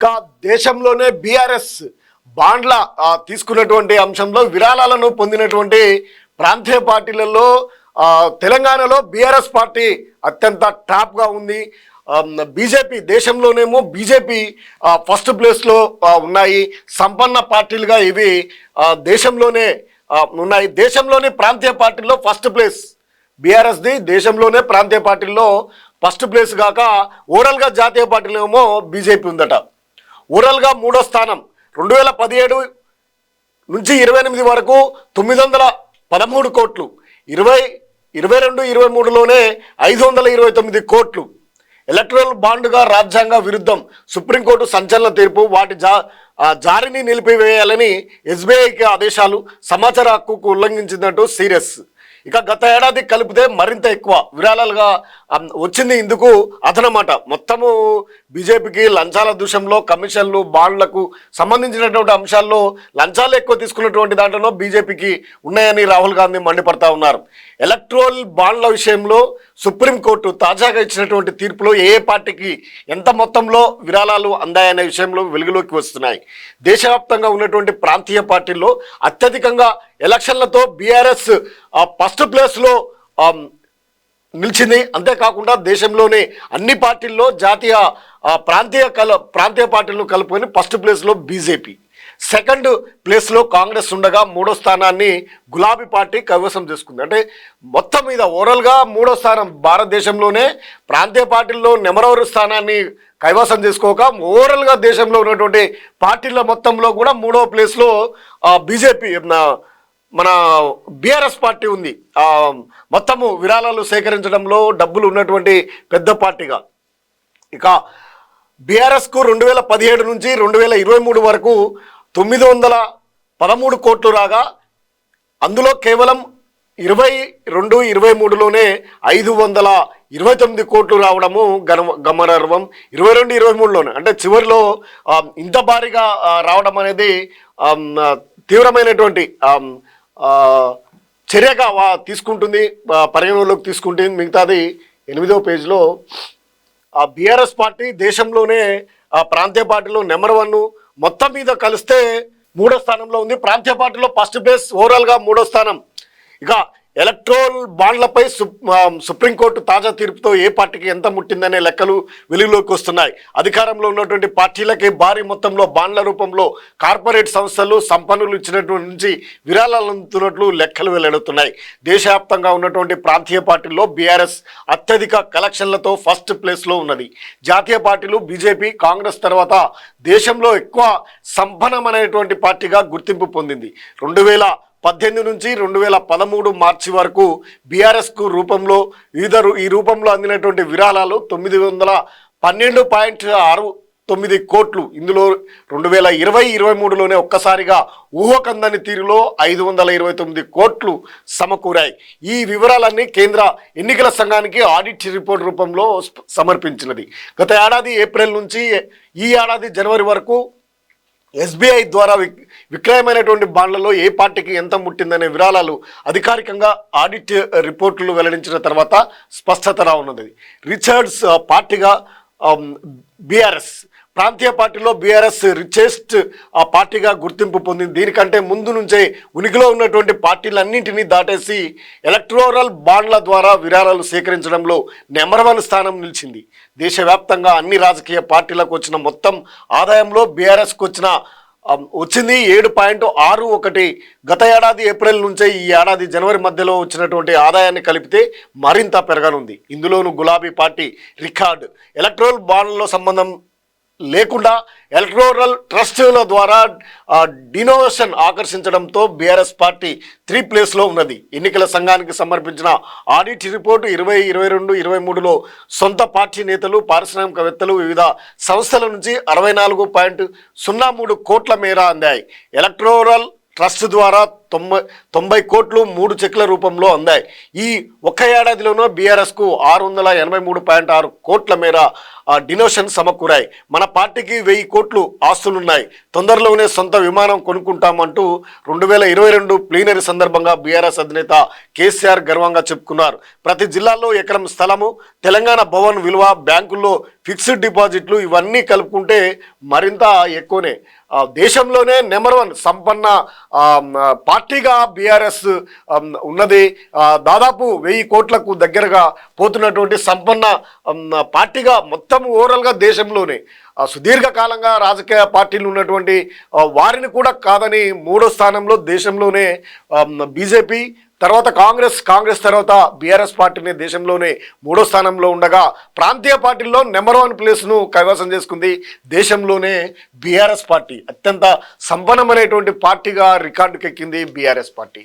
ఇంకా దేశంలోనే బీఆర్ఎస్ బాండ్ల తీసుకున్నటువంటి అంశంలో విరాళాలను పొందినటువంటి ప్రాంతీయ పార్టీలలో తెలంగాణలో బీఆర్ఎస్ పార్టీ అత్యంత టాప్గా ఉంది. బీజేపీ దేశంలోనేమో బీజేపీ ఫస్ట్ ప్లేస్లో ఉన్నాయి. సంపన్న పార్టీలుగా ఇవి దేశంలోనే ఉన్నాయి. దేశంలోని ప్రాంతీయ పార్టీల్లో ఫస్ట్ ప్లేస్ బీఆర్ఎస్ది. దేశంలోనే ప్రాంతీయ పార్టీల్లో ఫస్ట్ ప్లేస్ కాక ఓవరాల్గా జాతీయ పార్టీలో ఏమో బీజేపీ ఉందట. ఓవరాల్గా మూడో స్థానం. రెండు వేల పదిహేడు నుంచి ఇరవై ఎనిమిది వరకు తొమ్మిది వందల పదమూడు కోట్లు. ఇరవై ఇరవై రెండు ఇరవై మూడులోనే ఐదు వందల ఇరవై తొమ్మిది కోట్లు. ఎలక్ట్రల్ బాండ్గా రాజ్యాంగ విరుద్ధం సుప్రీంకోర్టు సంచలన తీర్పు వాటి జా జారిని జారీని నిలిపివేయాలని ఎస్బీఐకి ఆదేశాలు సమాచార హక్కుకు ఉల్లంఘించినట్టు సీరియస్. ఇక గత ఏడాది కలిపితే మరింత ఎక్కువ. విరాళాలుగా వచ్చింది ఇందుకు అదనమాట. మొత్తము బీజేపీకి లంచాల దృశ్యంలో కమిషన్లు బాండ్లకు సంబంధించినటువంటి అంశాల్లో లంచాలు ఎక్కువ తీసుకున్నటువంటి దాంట్లో బీజేపీకి ఉన్నాయని రాహుల్ గాంధీ మండిపడతా ఉన్నారు. ఎలక్ట్రోల్ బాండ్ల విషయంలో సుప్రీంకోర్టు తాజాగా ఇచ్చినటువంటి తీర్పులో ఏ పార్టీకి ఎంత మొత్తంలో విరాళాలు అందాయనే విషయంలో వెలుగులోకి వస్తున్నాయి. దేశవ్యాప్తంగా ఉన్నటువంటి ప్రాంతీయ పార్టీల్లో అత్యధికంగా ఎలక్షన్లతో బీఆర్ఎస్ ఫస్ట్ ప్లేస్లో నిలిచింది. అంతేకాకుండా దేశంలోనే అన్ని పార్టీల్లో జాతీయ ప్రాంతీయ కల ప్రాంతీయ పార్టీలను కలుపుకొని ఫస్ట్ ప్లేస్లో బీజేపీ. సెకండ్ ప్లేస్లో కాంగ్రెస్ ఉండగా మూడో స్థానాన్ని గులాబీ పార్టీ కైవసం చేసుకుంది. అంటే మొత్తం మీద ఓవరాల్గా మూడో స్థానం భారతదేశంలోనే ప్రాంతీయ పార్టీల్లో నెమరవరు స్థానాన్ని కైవసం చేసుకోక ఓవరాల్గా దేశంలో ఉన్నటువంటి పార్టీల మొత్తంలో కూడా మూడో ప్లేస్లో బీజేపీ మన బీఆర్ఎస్ పార్టీ ఉంది. మొత్తము విరాళాలు సేకరించడంలో డబ్బులు ఉన్నటువంటి పెద్ద పార్టీగా. ఇక బీఆర్ఎస్కు రెండు వేల పదిహేడు నుంచి రెండు వేల ఇరవై మూడు వరకు తొమ్మిది వందల పదమూడు కోట్లు రాగా అందులో కేవలం ఇరవై రెండు ఇరవై మూడులోనే ఐదు వందల ఇరవై తొమ్మిది కోట్లు రావడము గమ గమనార్హం. ఇరవై రెండు ఇరవై మూడులోనే. అంటే చివరిలో ఇంత భారీగా రావడం అనేది తీవ్రమైనటువంటి చర్యగా వా తీసుకుంటుంది పరిగణలోకి తీసుకుంటుంది. మిగతాది ఎనిమిదో పేజీలో ఆ బీఆర్ఎస్ పార్టీ దేశంలోనే ఆ ప్రాంతీయ పార్టీలో నెంబర్ వన్ మొత్తం మీద కలిస్తే మూడో స్థానంలో ఉంది. ప్రాంతీయ పార్టీలో ఫస్ట్ ప్లేస్ ఓవరాల్గా మూడో స్థానం. ఇక ఎలక్ట్రోల్ బాండ్లపై సు సుప్రీంకోర్టు తాజా తీర్పుతో ఏ పార్టీకి ఎంత ముట్టిందనే లెక్కలు వెలుగులోకి వస్తున్నాయి. అధికారంలో ఉన్నటువంటి పార్టీలకి భారీ మొత్తంలో బాండ్ల రూపంలో కార్పొరేట్ సంస్థలు సంపన్నులు ఇచ్చినటువంటి నుంచి విరాళాలు అందుతున్నట్లు లెక్కలు వెల్లడుతున్నాయి. దేశవ్యాప్తంగా ఉన్నటువంటి ప్రాంతీయ పార్టీల్లో బీఆర్ఎస్ అత్యధిక కలెక్షన్లతో ఫస్ట్ ప్లేస్లో ఉన్నది. జాతీయ పార్టీలు బీజేపీ కాంగ్రెస్ తర్వాత దేశంలో ఎక్కువ సంపన్నమైనటువంటి పార్టీగా గుర్తింపు పొందింది. రెండు వేల పద్దెనిమిది నుంచి రెండు వేల పదమూడు మార్చి వరకు బీఆర్ఎస్కు రూపంలో వివిధ ఈ రూపంలో అందినటువంటి విరాళాలు తొమ్మిది వందల పన్నెండు పాయింట్ ఆరు తొమ్మిది కోట్లు. ఇందులో రెండు వేల ఇరవై ఇరవై మూడులోనే ఒక్కసారిగా ఊహకందని తీరులో ఐదు వందల ఇరవై తొమ్మిది కోట్లు సమకూరాయి. ఈ వివరాలన్నీ కేంద్ర ఎన్నికల సంఘానికి ఆడిట్ రిపోర్ట్ రూపంలో సమర్పించినది. గత ఏడాది ఏప్రిల్ నుంచి ఈ ఏడాది జనవరి వరకు ఎస్బీఐ ద్వారా విక్రయమైనటువంటి బాండ్లలో ఏ పార్టీకి ఎంత ముట్టిందనే వివరాలు అధికారికంగా ఆడిట్ రిపోర్టులు వెల్లడించిన తర్వాత స్పష్టత రానున్నది. రిచర్డ్స్ పార్టీగా బీఆర్ఎస్ ప్రాంతీయ పార్టీలో బీఆర్ఎస్ రిచెస్ట్ ఆ పార్టీగా గుర్తింపు పొందింది. దీనికంటే ముందు నుంచే ఉనికిలో ఉన్నటువంటి పార్టీలన్నింటినీ దాటేసి ఎలక్ట్రోరల్ బాండ్ల ద్వారా విరాళాలు సేకరించడంలో నెంబర్ వన్ స్థానం నిలిచింది. దేశవ్యాప్తంగా అన్ని రాజకీయ పార్టీలకు వచ్చిన మొత్తం ఆదాయంలో బీఆర్ఎస్కి వచ్చిన వచ్చింది ఏడు పాయింట్ ఆరు ఒకటి. గత ఏడాది ఏప్రిల్ నుంచే ఈ ఏడాది జనవరి మధ్యలో వచ్చినటువంటి ఆదాయాన్ని కలిపితే మరింత పెరగనుంది. ఇందులోనూ గులాబీ పార్టీ రికార్డ్. ఎలక్ట్రోల్ బాండ్లలో సంబంధం లేకుండా ఎలక్ట్రోరల్ ట్రస్టుల ద్వారా డినోవేషన్ ఆకర్షించడంతో బీఆర్ఎస్ పార్టీ త్రీ ప్లేస్లో ఉన్నది. ఎన్నికల సంఘానికి సమర్పించిన ఆడిట్ రిపోర్టు ఇరవై ఇరవై రెండు ఇరవై మూడులో సొంత పార్టీ నేతలు పారిశ్రామికవేత్తలు వివిధ సంస్థల నుంచి అరవై నాలుగు పాయింట్ సున్నా మూడు కోట్ల మేర అందాయి. ఎలక్ట్రోరల్ ట్రస్ట్ ద్వారా తొంభై తొంభై కోట్లు మూడు చెక్ల రూపంలో అందాయి. ఈ ఒక్క ఏడాదిలోనూ బీఆర్ఎస్కు ఆరు వందల ఎనభై మూడు పాయింట్ ఆరు కోట్ల మేర డినోషన్ సమకూరాయి. మన పార్టీకి వెయ్యి కోట్లు ఆస్తులున్నాయి. తొందరలోనే సొంత విమానం కొనుక్కుంటామంటూ రెండు వేల ఇరవై రెండు ప్లీనరీ సందర్భంగా బీఆర్ఎస్ అధినేత కేసీఆర్ గర్వంగా చెప్పుకున్నారు. ప్రతి జిల్లాలో ఎకరం స్థలము తెలంగాణ భవన్ విలువ బ్యాంకుల్లో ఫిక్స్డ్ డిపాజిట్లు ఇవన్నీ కలుపుకుంటే మరింత ఎక్కువనే. దేశంలోనే నెంబర్ వన్ సంపన్న పార్టీగా బీఆర్ఎస్ ఉన్నది. దాదాపు వెయ్యి కోట్లకు దగ్గరగా పోతున్నటువంటి సంపన్న పార్టీగా మొత్తం ఓవరాల్గా దేశంలోనే. సుదీర్ఘకాలంగా రాజకీయ పార్టీలు ఉన్నటువంటి వారిని కూడా కాదని మూడో స్థానంలో దేశంలోనే బీజేపీ తర్వాత కాంగ్రెస్ కాంగ్రెస్ తర్వాత బీఆర్ఎస్ పార్టీని దేశంలోనే మూడో స్థానంలో ఉండగా ప్రాంతీయ పార్టీల్లో నెంబర్ వన్ ప్లేస్ను కైవసం చేసుకుంది దేశంలోనే బీఆర్ఎస్ పార్టీ. అత్యంత సంపన్నమైనటువంటి పార్టీగా రికార్డుకెక్కింది బీఆర్ఎస్ పార్టీ.